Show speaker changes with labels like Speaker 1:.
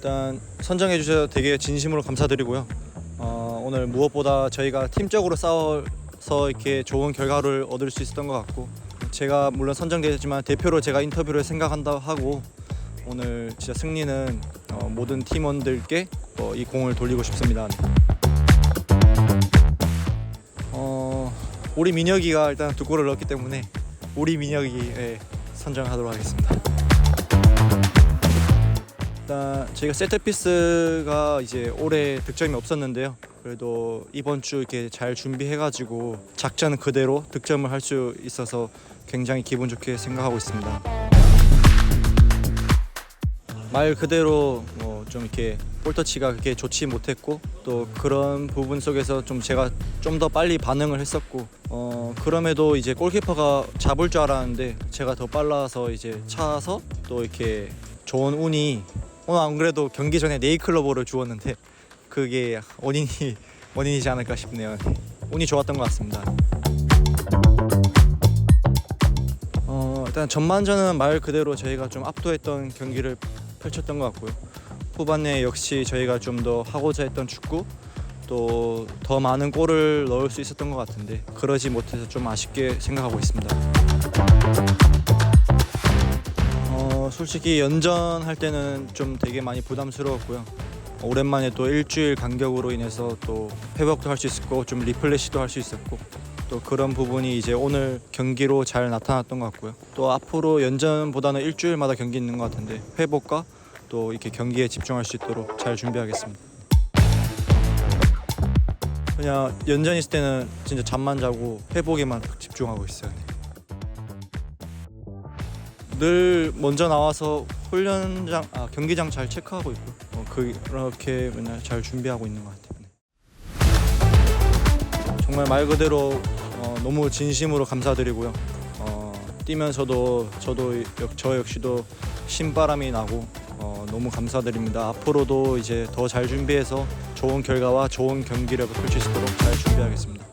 Speaker 1: 일단 선정해 주셔서 되게 진심으로 감사드리고요. 어, 오늘 무엇보다 저희가 팀적으로 싸워서 이렇게 좋은 결과를 얻을 수 있었던 것 같고 제가 물론 선정되었지만 대표로 제가 인터뷰를 생각한다 하고 오늘 진짜 승리는 어, 모든 팀원들께 어, 이 공을 돌리고 싶습니다. 어, 우리 민혁이가 일단 두 골을 넣었기 때문에 우리 민혁이에 선정하도록 하겠습니다. 일단 저희가 세트피스가 이제 올해 득점이 없었는데요. 그래도 이번 주 이렇게 잘 준비해가지고 작전 그대로 득점을 할 수 있어서 굉장히 기분 좋게 생각하고 있습니다. 말 그대로 뭐 좀 이렇게 볼터치가 그렇게 좋지 못했고 또 그런 부분 속에서 좀 제가 좀 더 빨리 반응을 했었고 어 그럼에도 이제 골키퍼가 잡을 줄 알았는데 제가 더 빨라서 이제 차서 또 이렇게 좋은 운이 오늘 안 그래도 경기 전에 네이클로버를 주었는데 그게 원인이 원인이지 않을까 싶네요. 운이 좋았던 것 같습니다. 어, 일단 전반전은 말 그대로 저희가 좀 압도했던 경기를 펼쳤던 것 같고요. 후반에 역시 저희가 좀 더 하고자 했던 축구 또 더 많은 골을 넣을 수 있었던 것 같은데 그러지 못해서 좀 아쉽게 생각하고 있습니다. 어, 솔직히 연전할 때는 좀 되게 많이 부담스러웠고요. 오랜만에 또 일주일 간격으로 인해서 또 회복도 할 수 있었고 좀 리플레시도 할 수 있었고 또 그런 부분이 이제 오늘 경기로 잘 나타났던 것 같고요. 또 앞으로 연전보다는 일주일마다 경기 있는 것 같은데 회복과 또 이렇게 경기에 집중할 수 있도록 잘 준비하겠습니다. 그냥 연전 있을 때는 진짜 잠만 자고 회복에만 집중하고 있어요. 늘 먼저 나와서 훈련장 아 경기장 잘 체크하고 있고 어, 그렇게 맨날 잘 준비하고 있는 것 같아요. 네. 정말 말 그대로 어, 너무 진심으로 감사드리고요. 어, 뛰면서도 저도 역, 저 역시도 신바람이 나고 어, 너무 감사드립니다. 앞으로도 이제 더 잘 준비해서 좋은 결과와 좋은 경기력을 펼칠 수 있도록 잘 준비하겠습니다.